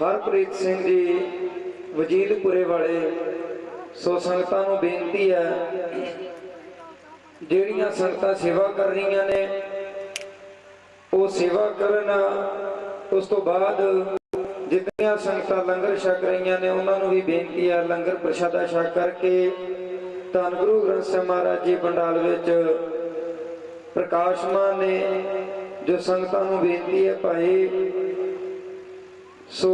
ਹਰਪ੍ਰੀਤ ਸਿੰਘ ਜੀ ਵਜੀਦਪੁਰੇ ਵਾਲੇ, ਸੋ ਸੰਗਤਾਂ ਨੂੰ ਬੇਨਤੀ ਹੈ, ਜਿਹੜੀਆਂ ਸੰਗਤਾਂ ਸੇਵਾ ਕਰ ਰਹੀਆਂ ਨੇ, ਉਹ ਸੇਵਾ ਕਰਨ, ਉਸ ਤੋਂ ਬਾਅਦ ਜਿਤਨੀਆਂ ਸੰਗਤਾਂ ਲੰਗਰ ਛਕ ਰਹੀਆਂ ਨੇ, ਉਹਨਾਂ ਨੂੰ ਵੀ ਬੇਨਤੀ ਹੈ ਲੰਗਰ ਪ੍ਰਸ਼ਾਦਾ ਛਕ ਕਰਕੇ ਧੰਨ ਗੁਰੂ ਗ੍ਰੰਥ ਸਾਹਿਬ ਮਹਾਰਾਜ ਜੀ ਪੰਡਾਲ ਵਿੱਚ ਪ੍ਰਕਾਸ਼ਮਾਨ ਨੇ, ਜੋ ਸੰਗਤਾਂ ਨੂੰ ਬੇਨਤੀ ਹੈ ਭਾਈ ਸੋ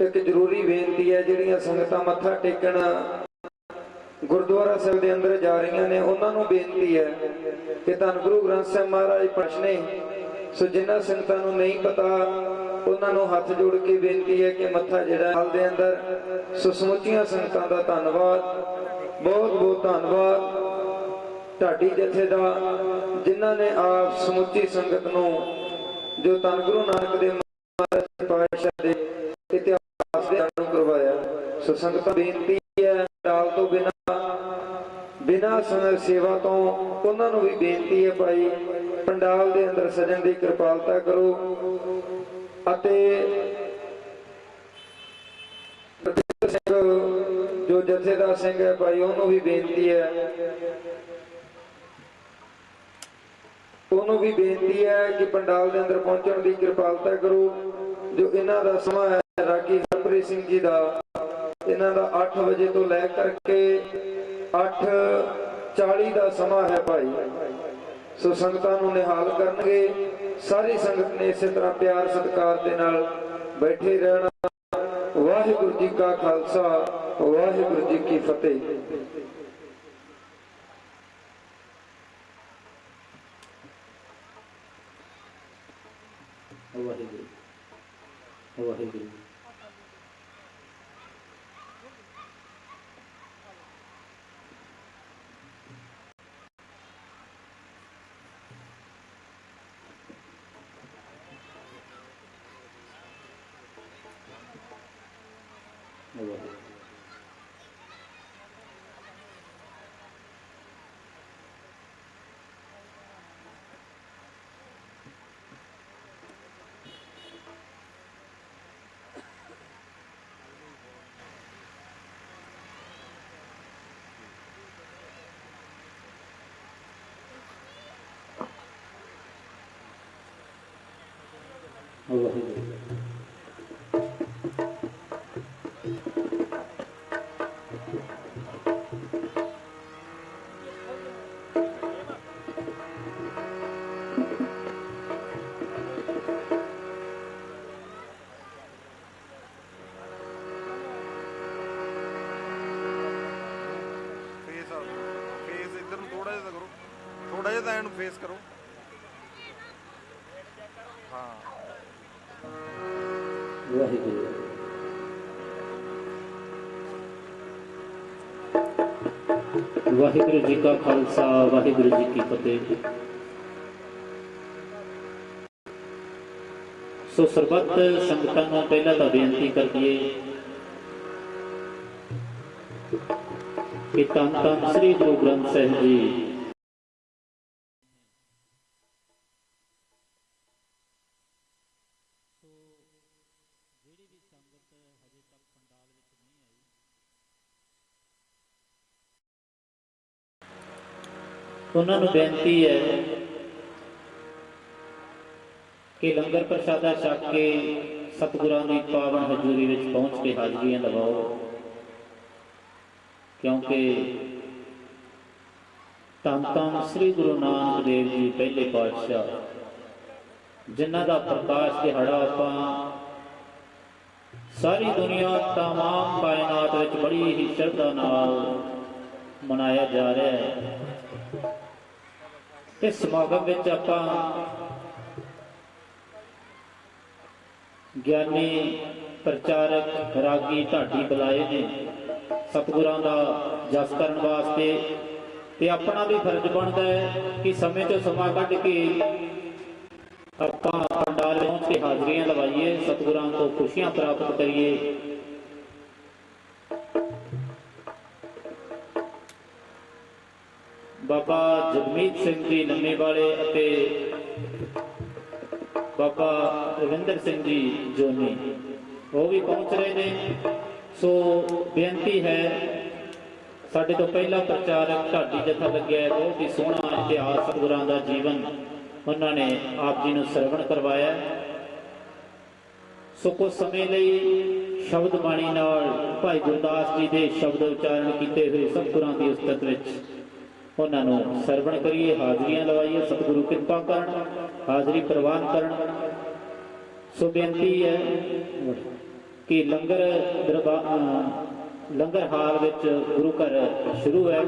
ਇੱਕ ਜ਼ਰੂਰੀ ਬੇਨਤੀ ਹੈ, ਜਿਹੜੀਆਂ ਸੰਗਤਾਂ ਮੱਥਾ ਟੇਕਣ ਗੁਰਦੁਆਰਾ ਸਾਹਿਬ ਦੇ ਅੰਦਰ ਜਾ ਰਹੀਆਂ ਨੇ, ਉਹਨਾਂ ਨੂੰ ਬੇਨਤੀ ਹੈ ਕਿ ਧੰਨ ਗੁਰੂ ਗ੍ਰੰਥ ਸਾਹਿਬ ਮਹਾਰਾਜ ਪਛਨੇ ਸੋ ਜਿਨ੍ਹਾਂ ਸੰਗਤਾਂ ਨੂੰ ਨਹੀਂ ਪਤਾ, ਉਹਨਾਂ ਨੂੰ ਹੱਥ ਜੋੜ ਕੇ ਬੇਨਤੀ ਹੈ ਕਿ ਮੱਥਾ ਜਿਹੜਾ ਹਾਲ ਦੇ ਅੰਦਰ, ਸੋ ਸਮੁੱਚੀਆਂ ਸੰਗਤਾਂ ਦਾ ਧੰਨਵਾਦ, ਬਹੁਤ ਬਹੁਤ ਧੰਨਵਾਦ। ਢਾਡੀ ਜਥੇ ਦਾ ਜਿਨ੍ਹਾਂ ਨੇ ਆਪ ਸਮੁੱਚੀ ਸੰਗਤ ਨੂੰ, ਜੋ ਧੰਨ ਗੁਰੂ ਨਾਨਕ ਦੇ ਪਾਤਸ਼ਾਹ ਦੇ ਇਤਿਹਾਸ ਦੇ ਅਨੁ ਕਰਵਾਇਆ। ਸੋ ਸੰਗਤਾਂ ਬੇਨਤੀ ਹੈ ਡਾਲ ਤੋਂ ਬਿਨਾ ਬਿਨਾ ਸੰਗ ਸੇਵਾ ਤੋਂ ਉਹਨਾਂ ਨੂੰ ਵੀ ਬੇਨਤੀ ਹੈ ਭਾਈ, ਪੰਡਾਲ ਦੇ ਅੰਦਰ ਸਜਣ ਦੀ ਕਿਰਪਾਲਤਾ ਕਰੋ ਅਤੇ ਗੁਰਦੇਵ ਜੋ ਜਥੇਦਾਰ ਸਿੰਘ ਹੈ ਭਾਈ, ਉਹਨੂੰ ਵੀ ਬੇਨਤੀ ਹੈ। ਉਹਨੂੰ ਵੀ ਬੇਨਤੀ ਹੈ ਕਿ ਪੰਡਾਲ ਦੇ ਅੰਦਰ ਪਹੁੰਚਣ ਦੀ ਕਿਰਪਾਲਤਾ ਕਰੋ। ਜੋ ਇਹਨਾਂ ਦਾ ਸਮਾਂ ਹੈ ਰਾਗੀ ਹਰਪ੍ਰੀਤ ਸਿੰਘ ਜੀ ਦਾ, ਇਹਨਾਂ ਦਾ 8 ਵਜੇ ਤੋਂ ਲੈ ਕਰਕੇ 8:40 ਦਾ ਸਮਾਂ ਹੈ ਭਾਈ। ਸੋ ਸੰਗਤਾਂ ਨੂੰ ਨਿਹਾਲ ਕਰਨਗੇ। ਸਾਰੀ ਸੰਗਤ ਨੇ ਇਸੇ ਤਰ੍ਹਾਂ ਪਿਆਰ ਸਤਿਕਾਰ ਦੇ ਨਾਲ ਬੈਠੇ ਰਹਿਣਾ। ਵਾਹਿਗੁਰੂ ਜੀ ਕਾ ਖਾਲਸਾ, ਵਾਹਿਗੁਰੂ ਜੀ ਕੀ ਫਤਿਹ। ਵਾਹਿਗੁਰੂ ਵਾਹਿਗੁਰੂ ਵਾਹਿਗੁਰੂ ਵਾਹਿਗੁਰੂ ਫੇਸ ਫੇਸ ਇੱਧਰ ਨੂੰ ਥੋੜਾ ਜਿਹਾ ਕਰੋ। ਥੋੜਾ ਜਿਹਾ ਤਾਂ ਐਨ ਫੇਸ ਕਰੋ। ਵਾਹਿਗੁਰੂ ਜੀ ਕਾ ਖਾਲਸਾ, ਵਾਹਿਗੁਰੂ ਜੀ ਕੀ ਫਤਿਹ। ਸੋ ਸਰਬੱਤ ਸੰਗਤਾਂ ਨੂੰ ਪਹਿਲਾਂ ਤਾਂ ਬੇਨਤੀ ਕਰਦੀਏ ਕਿ ਤਨ ਤਨ ਸ੍ਰੀ ਗੁਰੂ ਗ੍ਰੰਥ ਸਾਹਿਬ ਜੀ ਉਹਨਾਂ ਨੂੰ ਬੇਨਤੀ ਹੈ ਕਿ ਲੰਗਰ ਪ੍ਰਸ਼ਾਦਾ ਛਕ ਕੇ ਸਤਿਗੁਰਾਂ ਦੀ ਪਾਵਨ ਹਜ਼ੂਰੀ ਵਿੱਚ ਪਹੁੰਚ ਕੇ ਹਾਜ਼ਰੀਆਂ ਲਗਾਓ ਕਿਉਂਕਿ ਧੰਨ ਧੰਨ ਸ੍ਰੀ ਗੁਰੂ ਨਾਨਕ ਦੇਵ ਜੀ ਪਹਿਲੇ ਪਾਤਸ਼ਾਹ ਜਿਨ੍ਹਾਂ ਦਾ ਪ੍ਰਕਾਸ਼ ਦਿਹਾੜਾ ਆਪਾਂ ਸਾਰੀ ਦੁਨੀਆ तमाम ਕਾਇਨਾਤ ਵਿੱਚ ਬੜੀ ਹੀ ਸ਼ਰਧਾ ਨਾਲ ਮਨਾਇਆ ਜਾ ਰਿਹਾ ਹੈ ਇਸ ਸਮਾਗਮ ਵਿੱਚ ਆਪਾਂ ਗਿਆਨੀ ਪ੍ਰਚਾਰਕ ਰਾਗੀ ਢਾਡੀ ਬੁਲਾਏ ਨੇ ਸਤਿਗੁਰਾਂ ਦਾ ਜਸ ਕਰਨ ਵਾਸਤੇ ਤੇ ਆਪਣਾ ਵੀ ਫਰਜ਼ ਬਣਦਾ ਹੈ ਕਿ ਸਮੇਂ ਤੋਂ ਸਮਾਂ ਕੱਢ ਕੇ ਆਪਾਂ ਪੰਡਾਲ ਪਹੁੰਚ ਹਾਜ਼ਰੀਆਂ ਲਵਾਈਏ, ਸਤਿਗੁਰਾਂ ਤੋਂ ਖੁਸ਼ੀਆਂ ਪ੍ਰਾਪਤ ਕਰੀਏ ਬਾਬਾ ਜਗਮੀਤ ਸਿੰਘ ਜੀ ਨੰਨੇ ਵਾਲੇ ਅਤੇ ਬਾਬਾ ਰਵਿੰਦਰ ਸਿੰਘ ਜੀ ਜੋਨੀ। ਉਹ ਵੀ ਪਹੁੰਚ ਰਹੇ ਨੇ। ਸੋ ਬੇਨਤੀ ਹੈ, ਸਾਡੇ ਤੋਂ ਪਹਿਲਾ ਪ੍ਰਚਾਰਕ ਢਾਡੀ ਜਥਾ ਲੱਗਿਆ ਹੈ। ਬਹੁਤ ਹੀ ਸੋਹਣਾ ਇਤਿਹਾਸ ਗੁਰਾਂ ਦਾ ਜੀਵਨ ਉਹਨਾਂ ਨੇ ਆਪ ਜੀ ਨੂੰ ਸਰਵਣ ਕਰਵਾਇਆ ਸੋ ਕੁਝ ਸਮੇਂ ਲਈ ਸ਼ਬਦ ਬਾਣੀ ਨਾਲ ਭਾਈ ਗੁਰਦਾਸ ਜੀ ਦੇ ਸ਼ਬਦ ਉਚਾਰਨ ਕੀਤੇ ਹੋਏ ਸਤਿਗੁਰਾਂ ਦੀ ਉਸਤਤ ਵਿੱਚ ਉਹਨਾਂ ਨੂੰ ਸਰਵਣ ਕਰੀਏ, ਹਾਜ਼ਰੀਆਂ ਲਵਾਈਏ, ਸਤਿਗੁਰੂ ਕਿਰਪਾ ਕਰਨ, ਹਾਜ਼ਰੀ ਪ੍ਰਵਾਨ ਕਰਨ। ਸੋ ਬੇਨਤੀ ਹੈ ਕਿ ਲੰਗਰ ਦਰਬਾਰ ਲੰਗਰ ਹਾਲ ਵਿੱਚ ਗੁਰੂ ਘਰ ਸ਼ੁਰੂ ਹੈ।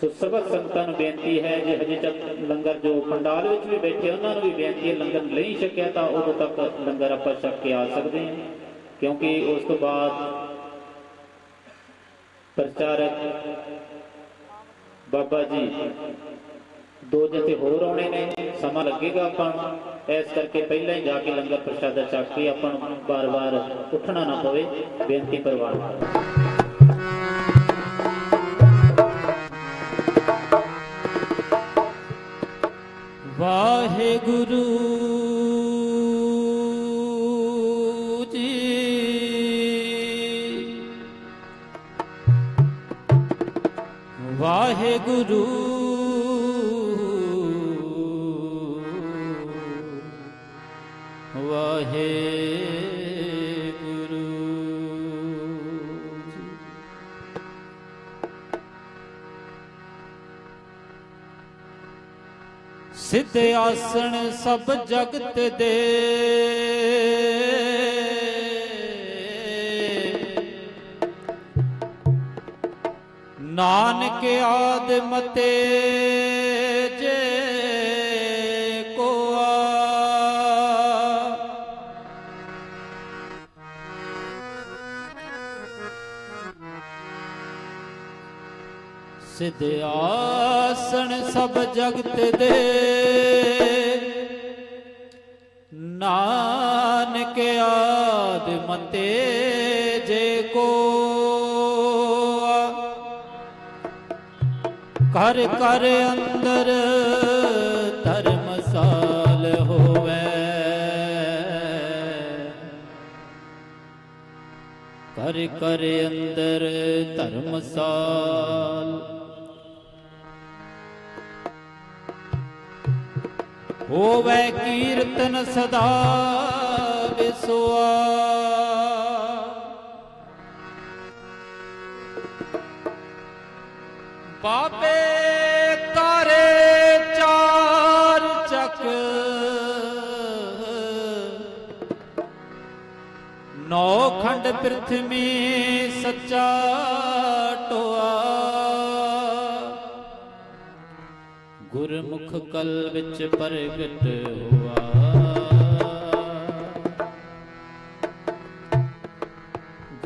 ਸੋ ਸਭਾ ਸੰਗਤਾਂ ਨੂੰ ਬੇਨਤੀ ਹੈ, ਜੇ ਹਜੇ ਤੱਕ ਲੰਗਰ ਜੋ ਪੰਡਾਲ ਵਿੱਚ ਵੀ ਬੈਠੇ, ਉਹਨਾਂ ਨੂੰ ਵੀ ਬੇਨਤੀ ਹੈ, ਲੰਗਰ ਨਹੀਂ ਛਕਿਆ ਤਾਂ ਉਦੋਂ ਤੱਕ ਲੰਗਰ ਆਪਾਂ ਛਕ ਕੇ ਆ ਸਕਦੇ ਹਾਂ। ਕਿਉਂਕਿ ਉਸ ਤੋਂ ਬਾਅਦ ਪ੍ਰਚਾਰਕ ਬਾਬਾ ਜੀ, ਦੋ ਜਥੇ ਹੋਰ ਆਉਣੇ ਨੇ, ਸਮਾਂ ਲੱਗੇਗਾ ਆਪਾਂ ਇਸ ਕਰਕੇ ਪਹਿਲਾਂ ਹੀ ਜਾ ਕੇ ਲੰਗਰ ਪ੍ਰਸ਼ਾਦਾ ਚੱਕ ਕੇ ਆਪਾਂ ਨੂੰ ਬਾਰ-ਬਾਰ ਉੱਠਣਾ ਨਾ ਪਵੇ, ਬੇਨਤੀ ਪ੍ਰਵਾਨ ਆਸਣ ਸਭ ਜਗਤ ਦੇ। ਨਾਨਕ ਆਦ ਮਤੇ ਜੇ ਕੋਆ ਸਿਧ ਆਸਣ ਸਭ ਜਗਤ ਦੇ। ਮਤੇ ਜੇ ਕੋ ਕਰ ਕਰ ਅੰਦਰ ਧਰਮਸਾਲ ਹੋਵੇ। ਕਰ ਕਰ ਅੰਦਰ ਧਰਮਸਾਲ ਹੋਵੇ ਕੀਰਤਨ ਸਦਾ ਵਿਸਵਾ ਬਾਬੇ ਤਾਰੇ ਚਾਰ ਚੱਕ। ਨੌ ਖੰਡ ਪ੍ਰਥਮੀ ਸੱਚਾ ਟੋਆ। ਗੁਰਮੁਖ ਕਲ ਵਿੱਚ ਪ੍ਰਗਟ ਹੋਆ।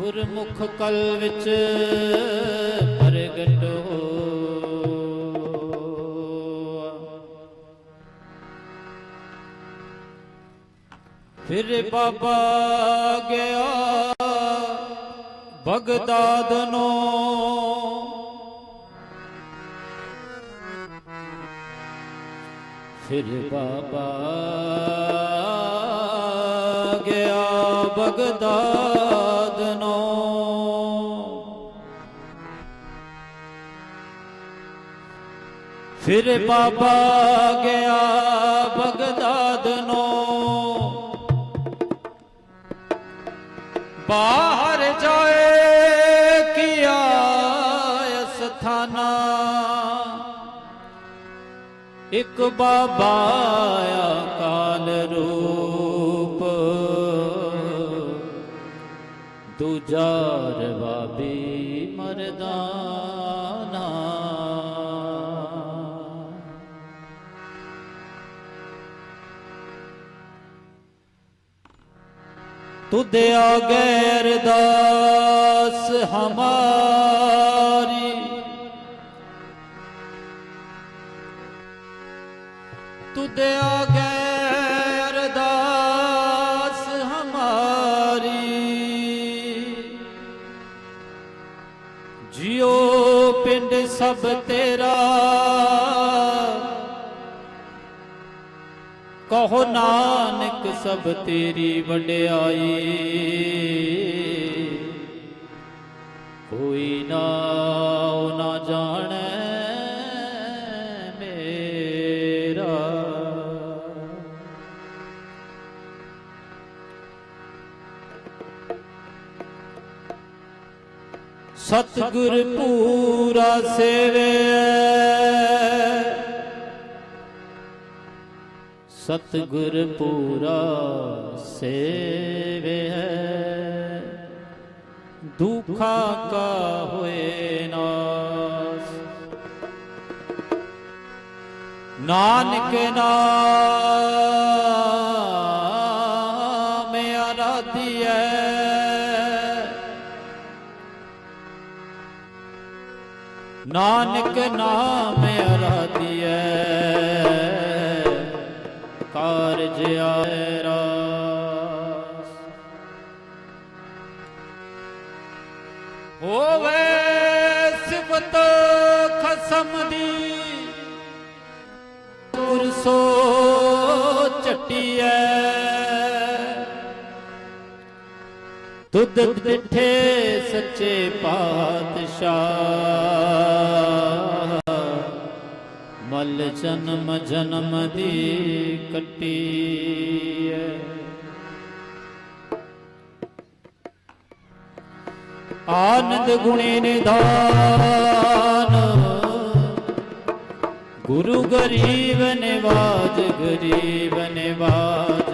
ਗੁਰਮੁਖ ਕਲ ਵਿੱਚ ਪ੍ਰਗਟ ਹੋ ਫਿਰ ਬਾਬਾ ਗਿਆ ਬਗਦਾਦ ਨੂੰ। ਫਿਰ ਬਾਬਾ ਗਿਆ ਬਗਦਾਦ ਨੂੰ। ਫਿਰ ਬਾਬਾ ਗਿਆ ਬਗਦਾਦ ਬਾਹਰ ਜਾਏ ਕੀਆ ਸਥਾਨਾ ਇਕ ਬਾਬਾ ਕਾਲ ਰੂਪ। ਦੂਜਾ ਰਵਾਬੀ ਮਰਦਾ। ਤੁਧ ਆ ਗੈਰ ਦਾਸ ਹਮਾਰੀ। ਤੁਧ ਗੈਰ ਦਾਸ ਹਮਾਰੀ। ਜਿਉ ਪਿੰਡ ਸਭ ਤੇਰਾ ਕਹੋ ਨਾਨਕ ਸਭ ਤੇਰੀ ਵਡਿਆਈ। ਕੋਈ ਨਾਉ ਨਾ ਜਾਣੈ ਮੇਰਾ। ਸਤਿਗੁਰ ਪੂਰਾ ਸੇਵੈ। ਸਤਿਗੁਰ ਪੂਰਾ ਸੇਵੈ ਦੁਖਾ ਕਾ ਹੋਏ ਨਾਸ। ਨਾਨਕ ਨਾਮ ਆਰਾਧਿਐ। ਨਾਨਕ ਨਾਮ ਆਰਾਧਿਐ ਸੋ ਚਟੀਐ ਦੁੱਧ ਡਿਠੇ ਸੱਚੇ ਪਾਤਸ਼ਾਹ। ਮਲ ਜਨਮ ਜਨਮ ਦੀ ਕੱਟੀ ਐ ਆਨੰਦ ਗੁਣੀ ਨਿਧਾਨ ગુરુ ગરીબ ને વાજ ગરીબ ને વાજ.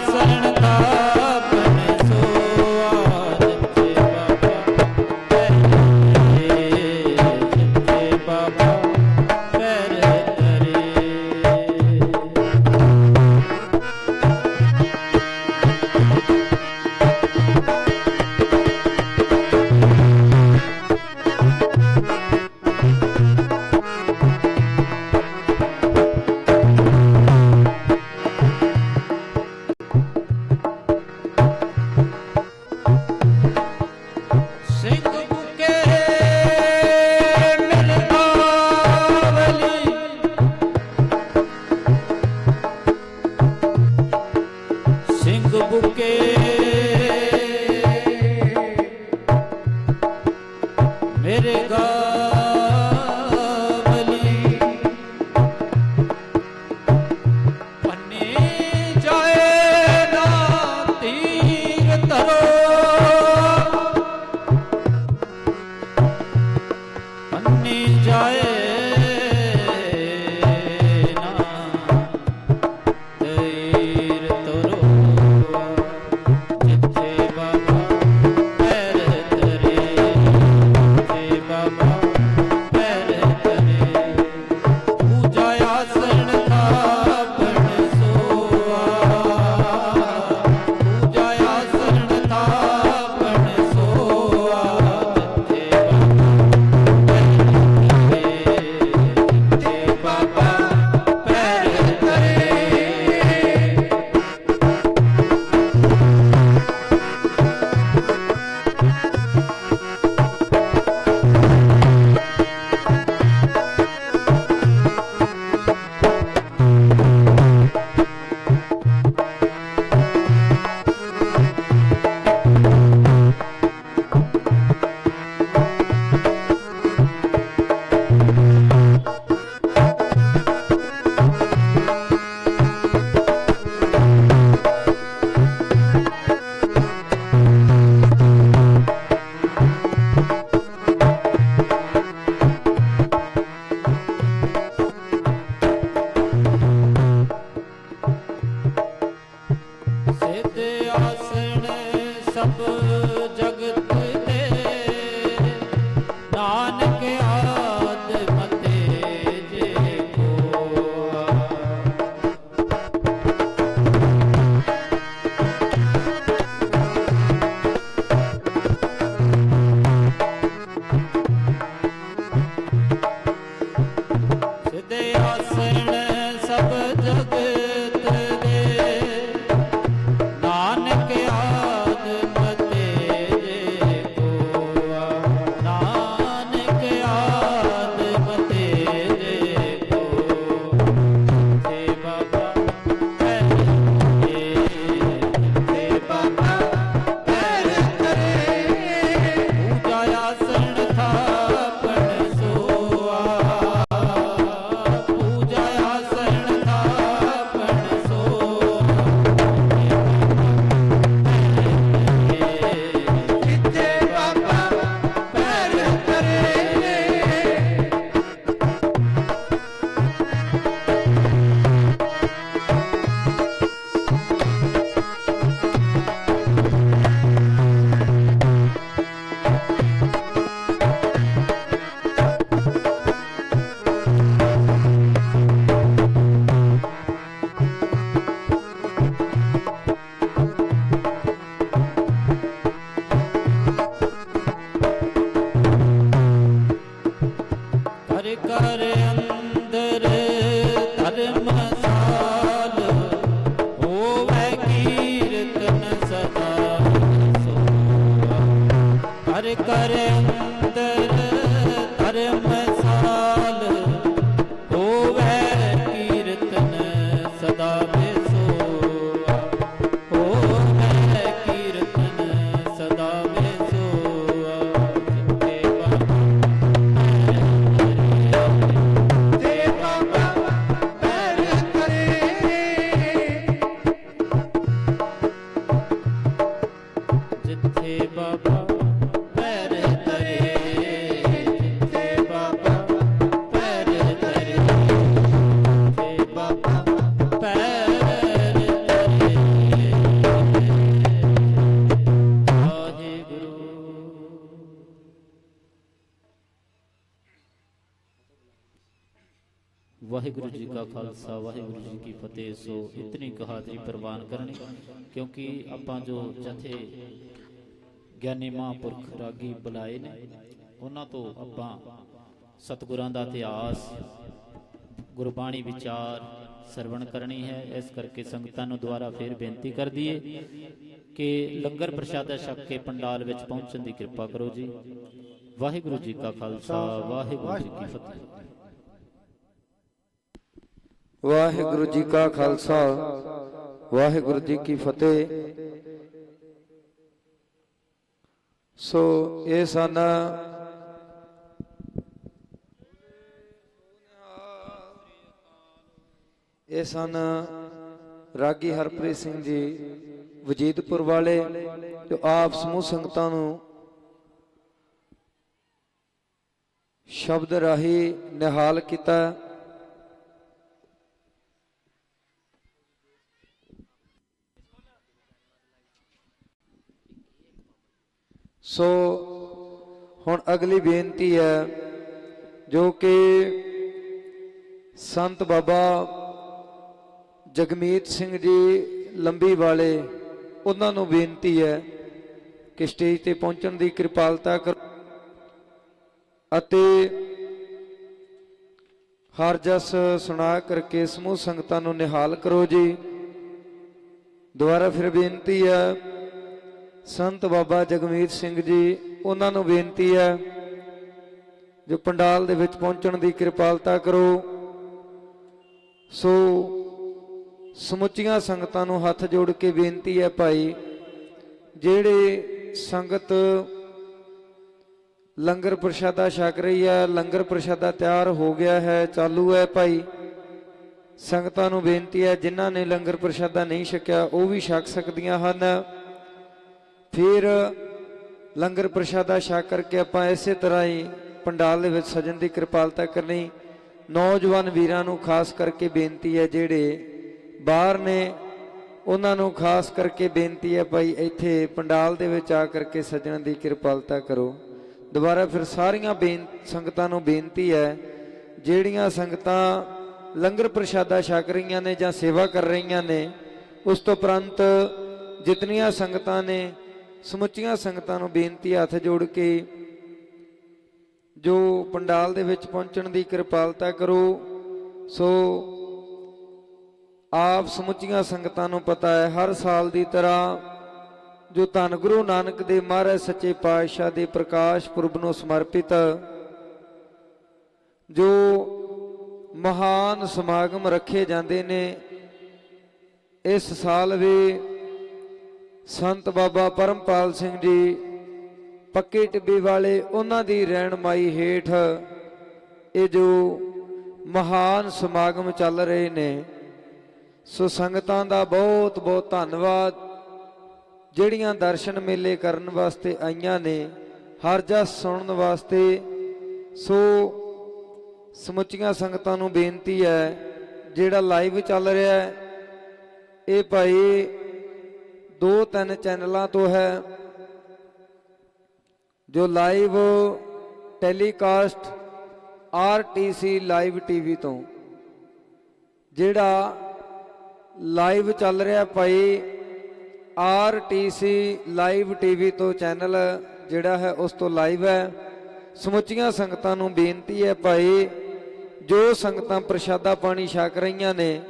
Hassan. Gaurigaur दान के ਸੋ ਇਤਨੀ ਕੁ ਹਾਜ਼ਰੀ ਪ੍ਰਵਾਨ ਕਰਨੀ, ਕਿਉਂਕਿ ਆਪਾਂ ਜੋ ਜਥੇ ਗਿਆਨੀ ਮਹਾਂਪੁਰਖ ਰਾਗੀ ਬੁਲਾਏ ਨੇ, ਉਹਨਾਂ ਤੋਂ ਆਪਾਂ ਸਤਿਗੁਰਾਂ ਦਾ ਇਤਿਹਾਸ, ਗੁਰਬਾਣੀ ਵਿਚਾਰ ਸਰਵਣ ਕਰਨੀ ਹੈ। ਇਸ ਕਰਕੇ ਸੰਗਤਾਂ ਨੂੰ ਦੁਆਰਾ ਫੇਰ ਬੇਨਤੀ ਕਰ ਦਈਏ ਕਿ ਲੰਗਰ ਪ੍ਰਸ਼ਾਦਾ ਛਕ ਕੇ ਪੰਡਾਲ ਵਿੱਚ ਪਹੁੰਚਣ ਦੀ ਕਿਰਪਾ ਕਰੋ ਜੀ। ਵਾਹਿਗੁਰੂ ਜੀ ਕਾ ਖਾਲਸਾ, ਵਾਹਿਗੁਰੂ ਜੀ ਕੀ ਫਤਿਹ। ਵਾਹਿਗੁਰੂ ਜੀ ਕਾ ਖਾਲਸਾ, ਵਾਹਿਗੁਰੂ ਜੀ ਕੀ ਫਤਿਹ। ਸੋ ਇਹ ਸਨ ਇਹ ਸਨ ਰਾਗੀ ਹਰਪ੍ਰੀਤ ਸਿੰਘ ਜੀ ਵਜੀਦਪੁਰ ਵਾਲੇ, ਜੋ ਆਪ ਸਮੂਹ ਸੰਗਤਾਂ ਨੂੰ ਸ਼ਬਦ ਰਾਹੀਂ ਨਿਹਾਲ ਕੀਤਾ। ਸੋ ਹੁਣ ਅਗਲੀ ਬੇਨਤੀ ਹੈ, ਜੋ ਕਿ ਸੰਤ ਬਾਬਾ ਜਗਮੀਤ ਸਿੰਘ ਜੀ ਲੰਬੀ ਵਾਲੇ, ਉਹਨਾਂ ਨੂੰ ਬੇਨਤੀ ਹੈ ਕਿ ਸਟੇਜ ਤੇ ਪਹੁੰਚਣ ਦੀ ਕਿਰਪਾਲਤਾ ਕਰੋ ਅਤੇ ਹਰ ਜਸ ਸੁਣਾ ਕਰਕੇ ਸਮੂਹ ਸੰਗਤਾਂ ਨੂੰ ਨਿਹਾਲ ਕਰੋ ਜੀ। ਦੁਬਾਰਾ ਫਿਰ ਬੇਨਤੀ ਹੈ ਸੰਤ ਬਾਬਾ ਜਗਮੀਤ ਸਿੰਘ ਜੀ, ਉਹਨਾਂ ਨੂੰ ਬੇਨਤੀ ਹੈ, ਜੋ ਪੰਡਾਲ ਦੇ ਵਿੱਚ ਪਹੁੰਚਣ ਦੀ ਕਿਰਪਾਲਤਾ ਕਰੋ। ਸੋ ਸਮੁੱਚੀਆਂ ਸੰਗਤਾਂ ਨੂੰ ਹੱਥ ਜੋੜ ਕੇ ਬੇਨਤੀ ਹੈ ਭਾਈ, ਜਿਹੜੇ ਸੰਗਤ ਲੰਗਰ ਪ੍ਰਸ਼ਾਦਾ ਛਕ ਰਹੀ ਹੈ, ਲੰਗਰ ਪ੍ਰਸ਼ਾਦਾ ਤਿਆਰ ਹੋ ਗਿਆ ਹੈ, ਚਾਲੂ ਹੈ ਭਾਈ। ਸੰਗਤਾਂ ਨੂੰ ਬੇਨਤੀ ਹੈ, ਜਿਨ੍ਹਾਂ ਨੇ ਲੰਗਰ ਪ੍ਰਸ਼ਾਦਾ ਨਹੀਂ ਛਕਿਆ, ਉਹ ਵੀ ਛਕ ਸਕਦੀਆਂ ਹਨ। ਫਿਰ ਲੰਗਰ ਪ੍ਰਸ਼ਾਦਾ ਛਕ ਕਰਕੇ ਆਪਾਂ ਇਸੇ ਤਰ੍ਹਾਂ ਹੀ ਪੰਡਾਲ ਦੇ ਵਿੱਚ ਸਜਣ ਦੀ ਕਿਰਪਾਲਤਾ ਕਰਨੀ। ਨੌਜਵਾਨ ਵੀਰਾਂ ਨੂੰ ਖਾਸ ਕਰਕੇ ਬੇਨਤੀ ਹੈ, ਜਿਹੜੇ ਬਾਹਰ ਨੇ, ਉਹਨਾਂ ਨੂੰ ਖਾਸ ਕਰਕੇ ਬੇਨਤੀ ਹੈ ਭਾਈ, ਇੱਥੇ ਪੰਡਾਲ ਦੇ ਵਿੱਚ ਆ ਕਰਕੇ ਸਜਣ ਦੀ ਕਿਰਪਾਲਤਾ ਕਰੋ। ਦੁਬਾਰਾ ਫਿਰ ਸਾਰੀਆਂ ਬੇਨ, ਸੰਗਤਾਂ ਨੂੰ ਬੇਨਤੀ ਹੈ, ਜਿਹੜੀਆਂ ਸੰਗਤਾਂ ਲੰਗਰ ਪ੍ਰਸ਼ਾਦਾ ਛਕ ਰਹੀਆਂ ਨੇ ਜਾਂ ਸੇਵਾ ਕਰ ਰਹੀਆਂ ਨੇ, ਉਸ ਤੋਂ ਉਪਰੰਤ ਜਿਤਨੀਆਂ ਸੰਗਤਾਂ ਨੇ ਸਮੁੱਚੀਆਂ ਸੰਗਤਾਂ ਨੂੰ ਬੇਨਤੀ ਹੱਥ ਜੋੜ ਕੇ ਜੋ ਪੰਡਾਲ ਦੇ ਵਿੱਚ ਪਹੁੰਚਣ ਦੀ ਕਿਰਪਾਲਤਾ ਕਰੋ। ਸੋ ਆਪ ਸਮੁੱਚੀਆਂ ਸੰਗਤਾਂ ਨੂੰ ਪਤਾ ਹੈ, ਹਰ ਸਾਲ ਦੀ ਤਰ੍ਹਾਂ ਜੋ ਧੰਨ ਗੁਰੂ ਨਾਨਕ ਦੇ ਮਹਾਰਾਜ ਸੱਚੇ ਪਾਤਸ਼ਾਹ ਦੇ ਪ੍ਰਕਾਸ਼ ਪੁਰਬ ਨੂੰ ਸਮਰਪਿਤ, ਜੋ ਮਹਾਨ ਸਮਾਗਮ ਰੱਖੇ ਜਾਂਦੇ ਨੇ, ਇਸ ਸਾਲ ਵੀ ਸੰਤ ਬਾਬਾ ਪਰਮਪਾਲ ਸਿੰਘ ਜੀ, ਪੱਕੇ ਟਿੱਬੇ ਵਾਲੇ ਉਹਨਾਂ ਦੀ ਰਹਿਨਮਾਈ ਹੇਠ ਇਹ ਜੋ ਮਹਾਨ ਸਮਾਗਮ ਚੱਲ ਰਹੇ ਨੇ, ਸੋ ਸੰਗਤਾਂ ਦਾ ਬਹੁਤ ਬਹੁਤ ਧੰਨਵਾਦ। ਜਿਹੜੀਆਂ ਦਰਸ਼ਨ ਮੇਲੇ ਕਰਨ ਵਾਸਤੇ ਆਈਆਂ ਨੇ, ਹਰ ਜਸ ਸੁਣਨ ਵਾਸਤੇ, ਸੋ ਸਮੁੱਚੀਆਂ ਸੰਗਤਾਂ ਨੂੰ ਬੇਨਤੀ ਹੈ, ਜਿਹੜਾ ਲਾਈਵ ਚੱਲ ਰਿਹਾ ਹੈ, ਇਹ ਭਾਈ ਦੋ ਤਿੰਨ ਚੈਨਲਾਂ ਤੋਂ ਹੈ, ਜੋ live telecast RTC live TV ਤੋਂ। ਜਿਹੜਾ ਲਾਈਵ ਚੱਲ ਰਿਹਾ ਭਾਈ ਆਰਟੀਸੀ ਲਾਈਵ ਟੀਵੀ ਤੋਂ ਚੈਨਲ ਜਿਹੜਾ ਹੈ, ਉਸ ਤੋਂ ਲਾਈਵ ਹੈ। ਸਮੁੱਚੀਆਂ ਸੰਗਤਾਂ ਨੂੰ ਬੇਨਤੀ ਹੈ ਭਾਈ, ਜੋ ਸੰਗਤਾਂ ਪ੍ਰਸ਼ਾਦਾ ਪਾਣੀ ਛਕ ਰਹੀਆਂ ਨੇ,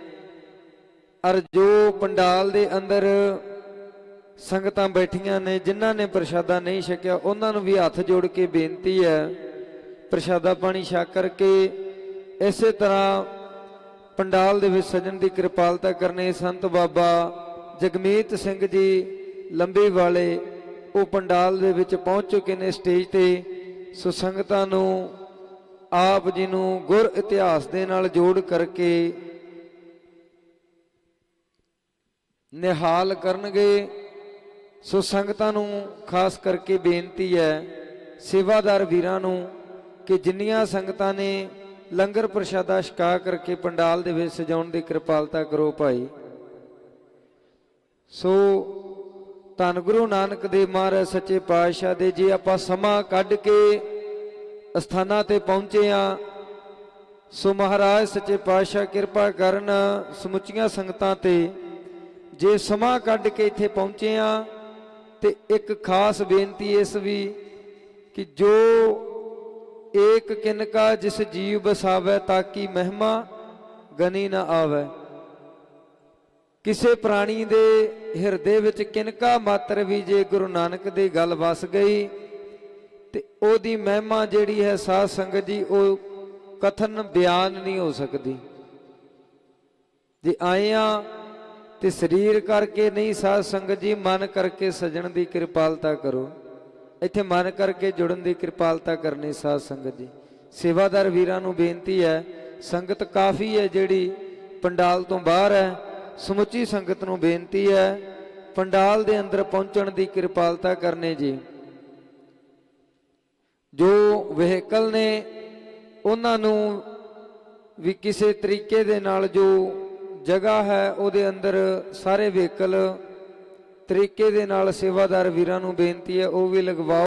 ਅਰ ਜੋ ਪੰਡਾਲ ਦੇ ਅੰਦਰ ਸੰਗਤਾਂ ਬੈਠੀਆਂ ਨੇ, ਜਿਨ੍ਹਾਂ ਨੇ ਪ੍ਰਸ਼ਾਦਾ ਨਹੀਂ ਛਕਿਆ, ਉਹਨਾਂ ਨੂੰ ਵੀ ਹੱਥ ਜੋੜ ਕੇ ਬੇਨਤੀ ਹੈ, ਪ੍ਰਸ਼ਾਦਾ ਪਾਣੀ ਛਕ ਕਰਕੇ ਇਸੇ ਤਰ੍ਹਾਂ ਪੰਡਾਲ ਦੇ ਵਿੱਚ ਸਜਣ ਦੀ ਕਿਰਪਾਲਤਾ ਕਰਨੇ ਸੰਤ ਬਾਬਾ ਜਗਮੀਤ ਸਿੰਘ ਜੀ ਲੰਬੇ ਵਾਲੇ, ਉਹ ਪੰਡਾਲ ਦੇ ਵਿੱਚ ਪਹੁੰਚ ਚੁੱਕੇ ਨੇ ਸਟੇਜ ਤੇ। ਸੋ ਸੰਗਤਾਂ ਨੂੰ ਆਪ ਜੀ ਨੂੰ ਗੁਰ ਇਤਿਹਾਸ ਦੇ ਨਾਲ ਜੋੜ ਕਰਕੇ ਨਿਹਾਲ ਕਰਨਗੇ। ਸੋ ਸੰਗਤਾਂ ਨੂੰ ਖਾਸ ਕਰਕੇ ਬੇਨਤੀ ਹੈ, ਸੇਵਾਦਾਰ ਵੀਰਾਂ ਨੂੰ ਕਿ ਜਿੰਨੀਆਂ ਸੰਗਤਾਂ ਨੇ ਲੰਗਰ ਪ੍ਰਸ਼ਾਦਾ ਛਕਾ ਕਰਕੇ ਪੰਡਾਲ ਦੇ ਵਿੱਚ ਸਜਾਉਣ ਦੀ ਕਿਰਪਾਲਤਾ ਕਰੋ ਭਾਈ। ਸੋ ਧੰਨ ਗੁਰੂ ਨਾਨਕ ਦੇਵ ਮਹਾਰਾਜ, ਸੱਚੇ ਪਾਤਸ਼ਾਹ ਦੇ ਜੇ ਆਪਾਂ ਸਮਾਂ ਕੱਢ ਕੇ ਅਸਥਾਨਾਂ ਤੇ ਪਹੁੰਚੇ ਆ ਸੋ ਮਹਾਰਾਜ, ਸੱਚੇ ਪਾਤਸ਼ਾਹ ਕਿਰਪਾ ਕਰਨ ਸਮੁੱਚੀਆਂ ਸੰਗਤਾਂ ਤੇ ਜੇ ਸਮਾਂ ਕੱਢ ਕੇ ਇੱਥੇ ਪਹੁੰਚੇ ਆ ਤੇ ਇੱਕ ਖਾਸ ਬੇਨਤੀ ਇਸ ਵੀ ਕਿ ਜੋ ਏਕ ਕਿਨਕਾ ਜਿਸ ਜੀਵ ਬਸਾਵੇ ਤਾਂ ਕਿ ਮਹਿਮਾ ਗਨੀ ਨਾ ਆਵੇ। ਕਿਸੇ ਪ੍ਰਾਣੀ ਦੇ ਹਿਰਦੇ ਵਿੱਚ ਕਿਨਕਾ ਮਾਤਰ ਵੀ ਜੇ ਗੁਰੂ ਨਾਨਕ ਦੀ ਗੱਲ ਵਸ ਗਈ, ਤੇ ਉਹਦੀ ਮਹਿਮਾ ਜਿਹੜੀ ਹੈ ਸਾਧ ਸੰਗਤ ਜੀ ਉਹ ਕਥਨ ਬਿਆਨ ਨਹੀਂ ਹੋ ਸਕਦੀ। ਜੇ ਆਏ ਆ ਤੇ ਸਰੀਰ ਕਰਕੇ ਨਹੀਂ ਸਾਧ ਸੰਗਤ ਜੀ, ਮਨ ਕਰਕੇ ਸਜਣ ਦੀ ਕਿਰਪਾਲਤਾ ਕਰੋ। ਇੱਥੇ ਮਨ ਕਰਕੇ ਜੁੜਨ ਦੀ ਕਿਰਪਾਲਤਾ ਕਰਨੀ ਸਾਧ ਸੰਗਤ ਜੀ। ਸੇਵਾਦਾਰ ਵੀਰਾਂ ਨੂੰ ਬੇਨਤੀ ਹੈ, ਸੰਗਤ ਕਾਫੀ ਹੈ ਜਿਹੜੀ ਪੰਡਾਲ ਤੋਂ ਬਾਹਰ ਹੈ। ਸਮੁੱਚੀ ਸੰਗਤ ਨੂੰ ਬੇਨਤੀ ਹੈ, ਪੰਡਾਲ ਦੇ ਅੰਦਰ ਪਹੁੰਚਣ ਦੀ ਕਿਰਪਾਲਤਾ ਕਰਨੀ ਜੀ। ਜੋ ਵਹੀਕਲ ਨੇ, ਉਹਨਾਂ ਨੂੰ ਵੀ ਕਿਸੇ ਤਰੀਕੇ ਦੇ ਨਾਲ ਜੋ ਜਗ੍ਹਾ ਹੈ ਉਹਦੇ ਅੰਦਰ ਸਾਰੇ ਵਹੀਕਲ ਤਰੀਕੇ ਦੇ ਨਾਲ ਸੇਵਾਦਾਰ ਵੀਰਾਂ ਨੂੰ ਬੇਨਤੀ ਹੈ, ਉਹ ਵੀ ਲਗਵਾਓ।